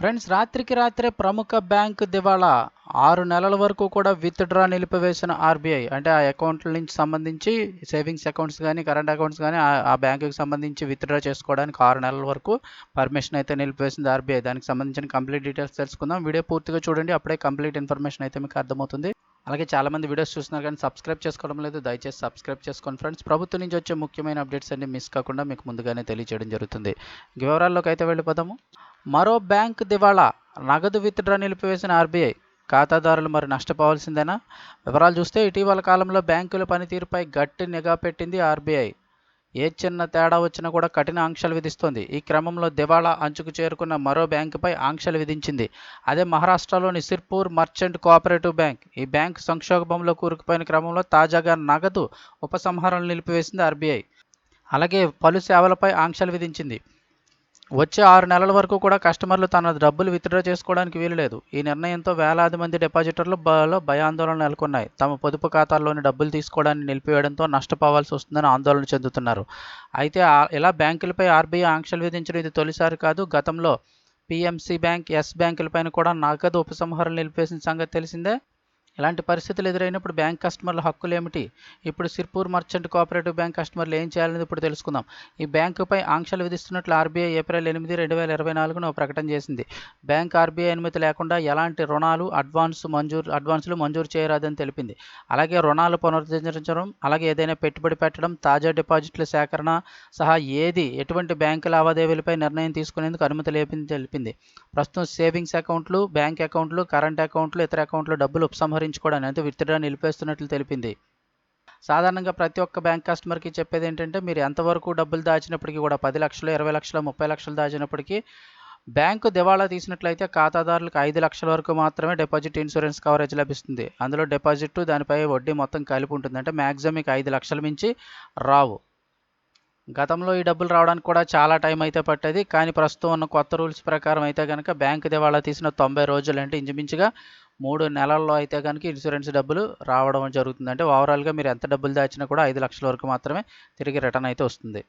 Friends రాత్రికి రాత్రే ప్రముఖ బ్యాంకు దివాళా ఆరు నెలల వరకు కూడా విత్డ్రా నిలిపివేసిన ఆర్బీఐ. అంటే ఆ అకౌంట్ల నుంచి సంబంధించి సేవింగ్స్ అకౌంట్స్ కానీ కరెంట్ అకౌంట్స్ కానీ ఆ బ్యాంకుకి సంబంధించి విత్డ్రా చేసుకోవడానికి ఆరు నెలల వరకు పర్మిషన్ అయితే నిలిపివేసింది ఆర్బీఐ. దానికి సంబంధించిన కంప్లీట్ డీటెయిల్స్ తెలుసుకుందాం. వీడియో పూర్తిగా చూడండి. అప్పుడే కంప్లీట్ ఇన్ఫర్మేషన్ అయితే మీకు అర్థమవుతుంది. అలాగే చాలామంది వీడియోస్ చూస్తున్నారు కానీ సబ్స్క్రైబ్ చేసుకోవడం లేదు. దయచేసి సబ్స్క్రైబ్ చేసుకోండి ఫ్రెండ్స్. ప్రభుత్వం నుంచి వచ్చే ముఖ్యమైన అప్డేట్స్ అన్ని మిస్ కాకుండా మీకు ముందుగానే తెలియజేయడం జరుగుతుంది. వివరాల్లోకి అయితే వెళ్ళిపోదాము. మరో బ్యాంక్ దివాళా నగదు విత్డ్రా నిలిపివేసిన ఆర్బీఐ. ఖాతాదారులు మరి నష్టపోవాల్సిందేనా? వివరాలు చూస్తే ఇటీవల కాలంలో బ్యాంకుల పనితీరుపై గట్టి నిఘా పెట్టింది ఆర్బీఐ. ఏ చిన్న తేడా వచ్చినా కూడా కఠిన ఆంక్షలు విధిస్తోంది. ఈ క్రమంలో దివాళా అంచుకు చేరుకున్న మరో బ్యాంకుపై ఆంక్షలు విధించింది. అదే మహారాష్ట్రలోని సిర్పూర్ మర్చెంట్ కోఆపరేటివ్ బ్యాంక్. ఈ బ్యాంక్ సంక్షోభంలో కూరుకుపోయిన క్రమంలో తాజాగా నగదు ఉపసంహారాలు నిలిపివేసింది ఆర్బీఐ. అలాగే పలు సేవలపై ఆంక్షలు విధించింది. వచ్చే ఆరు నెలల వరకు కూడా కస్టమర్లు తన డబ్బులు విత్డ్రా చేసుకోవడానికి వీలులేదు. ఈ నిర్ణయంతో వేలాది మంది డిపాజిటర్లు భయాందోళన నెలకొన్నాయి. తమ పొదుపు ఖాతాల్లోని డబ్బులు తీసుకోవడాన్ని నిలిపివేయడంతో నష్టపోవాల్సి వస్తుందని ఆందోళన చెందుతున్నారు. అయితే ఇలా బ్యాంకులపై ఆర్బీఐ ఆంక్షలు విధించడం ఇది తొలిసారి కాదు. గతంలో పిఎంసి బ్యాంక్ ఎస్ బ్యాంకులపైన కూడా నగదు ఉపసంహరణ నిలిపేసిన సంగతి తెలిసిందే? ఇలాంటి పరిస్థితులు ఎదురైనప్పుడు బ్యాంక్ కస్టమర్ల హక్కులు ఏమిటి? ఇప్పుడు సిర్పూర్ మర్చెంట్ కోఆపరేటివ్ బ్యాంక్ కస్టమర్లు ఏం చేయాలని ఇప్పుడు తెలుసుకుందాం. ఈ బ్యాంకుపై ఆంక్షలు విధిస్తున్నట్లు ఆర్బీఐ ఏప్రిల్ ఎనిమిది రెండు వేల ఇరవై నాలుగున ప్రకటన చేసింది. బ్యాంక్ ఆర్బీఐ అనుమతి లేకుండా ఎలాంటి రుణాలు అడ్వాన్స్ మంజూరు అడ్వాన్సులు మంజూరు చేయరాదని తెలిపింది. అలాగే రుణాలు పునరుద్ధరించడం అలాగే ఏదైనా పెట్టుబడి పెట్టడం తాజా డిపాజిట్ల సేకరణ సహా ఏది ఎటువంటి బ్యాంకు లావాదేవీలపై నిర్ణయం తీసుకునేందుకు అనుమతి లేపింది తెలిపింది. ప్రస్తుతం సేవింగ్స్ అకౌంట్లు బ్యాంక్ అకౌంట్లు కరెంట్ అకౌంట్లు ఇతర అకౌంట్లు డబ్బులు ఉపసంహరించుకోవడానికి అంటే విత్డ్రా నిలిపేస్తున్నట్లు తెలిపింది. సాధారణంగా ప్రతి ఒక్క బ్యాంక్ కస్టమర్కి చెప్పేది ఏంటంటే మీరు ఎంతవరకు డబ్బులు దాచినప్పటికీ కూడా పది లక్షలు ఇరవై లక్షలు ముప్పై లక్షలు దాచినప్పటికీ బ్యాంకు దివాళా తీసినట్లయితే ఖాతాదారులకు ఐదు లక్షల వరకు మాత్రమే డిపాజిట్ ఇన్సూరెన్స్ కవరేజ్ లభిస్తుంది. అందులో డిపాజిట్ దానిపై వడ్డీ మొత్తం కలిపి ఉంటుంది. అంటే మ్యాక్సిమం మీకు ఐదు లక్షల మించి రావు. గతంలో ఈ డబ్బులు రావడానికి కూడా చాలా టైం అయితే పట్టేది. కానీ ప్రస్తుతం ఉన్న కొత్త రూల్స్ ప్రకారం అయితే కనుక బ్యాంకు దివాళా తీసిన తొంభై రోజులు అంటే ఇంచుమించుగా మూడు నెలల్లో అయితే కనుక ఇన్సూరెన్స్ డబ్బులు రావడం జరుగుతుంది అంటే ఓవరాల్గా మీరు ఎంత డబ్బులు దాచినా కూడా ఐదు లక్షల వరకు మాత్రమే తిరిగి రిటర్న్ అయితే వస్తుంది.